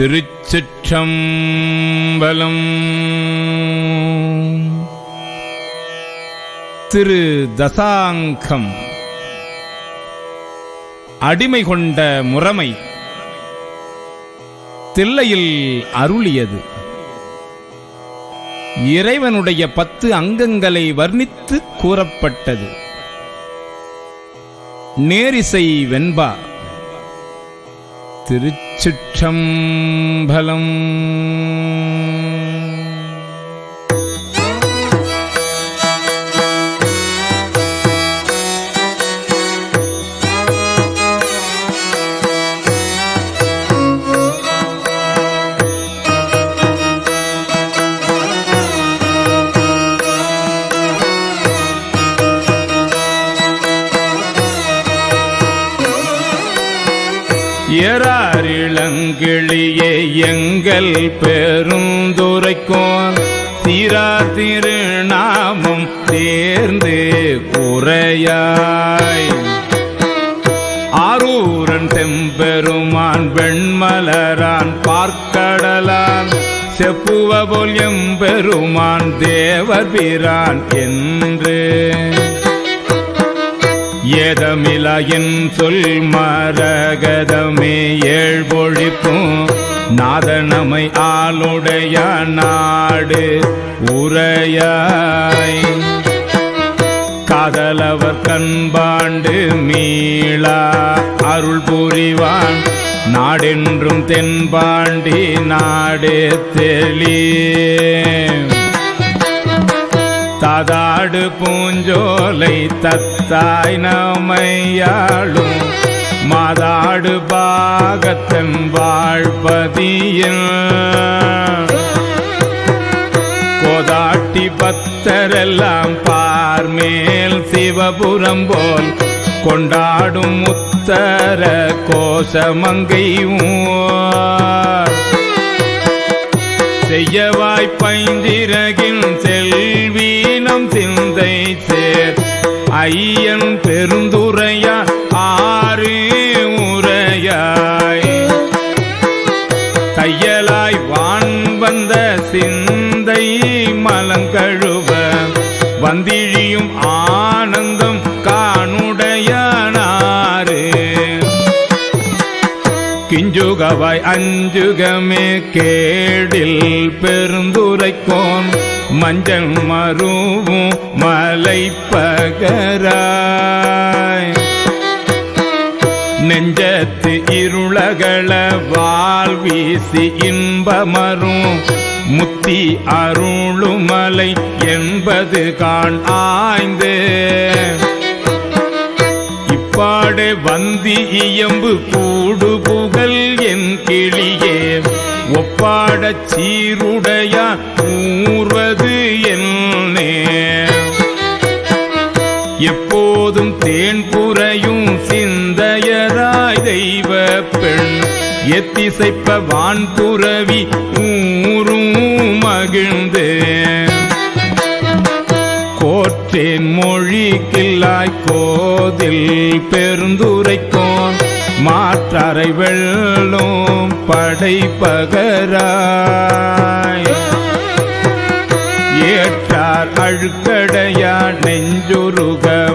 திருச்சிற்றம்பலம். திரு தசாங்கம். அடிமை கொண்ட முறைமை. தில்லையில் அருளியது. இறைவனுடைய பத்து அங்கங்களை வர்ணித்து கூறப்பட்டது. நேரிசை வெண்பா. திருச்சிற்றம்பலம் ஏறாரிளங்கிளியே எங்கள் பெருந்துரைக்கும் திரா திருநாமம் தேர்ந்து குறையாய் ஆரூரன் செம்பெருமான் வெண்மலரான் பார்க்கடலான். செப்புவ போல் எம்பெருமான் தேவர் பிரான் என்று. ஏதமிலையின் சொல் மரகதமே ஏழ்பொழிப்பும் நாதனமை ஆளுடைய நாடு உரையாய். காதலவர் கண்பாண்டு மீளா அருள் புரிவான் நாடென்றும் தென்பாண்டி நாடு தெளியே. தாதாடு பூஞ்சோலை தத்தாய் நமையாளும். மாதாடு பாகத்தன் வாழ்பதியில். கோதாட்டி பத்தரெல்லாம் பார்மேல் சிவபுரம் போல் கொண்டாடும் முத்தர கோஷமங்கையும் செய்யவாய் பைந்திரகின் செல்வீனம் சிந்தை சேர். ஐயன் பெருந்துரையா ஆறு உரையாய். தையலாய் வான் வந்த சிந்தை மலங்கழுவ வந்திழியும் ஆனந்தம் காணுடையனாறு. கிஞ்சுகவாய் அஞ்சுகமே கேடில் பெருந்துரைக்கோன் மஞ்சள் மருவும் மலை பகராய் நெஞ்சத்து இருளகள வாழ்வீசி இன்பமரும். முத்தி அருளுமலை என்பது காண் ஆய்ந்து. இப்பாடு வந்தி இயம்பு கூடு புகழ் என் கிளியே. ஒப்பாடச் சீருடைய ஊர்வது என்னே எப்போதும் தேன் புரையும் சிந்தையராய் தெய்வ பெண். எத்திசைப்ப வான்புறவி ஊரும் மகிழ்ந்தே. கோற்றேன் மொழி கில்லாய் கோதில் பெருந்துரைக்கோன். மாற்றரை வெள்ளோம் படைப்பகராய். ஏற்றார் அழுக்கடையா நெஞ்சுருக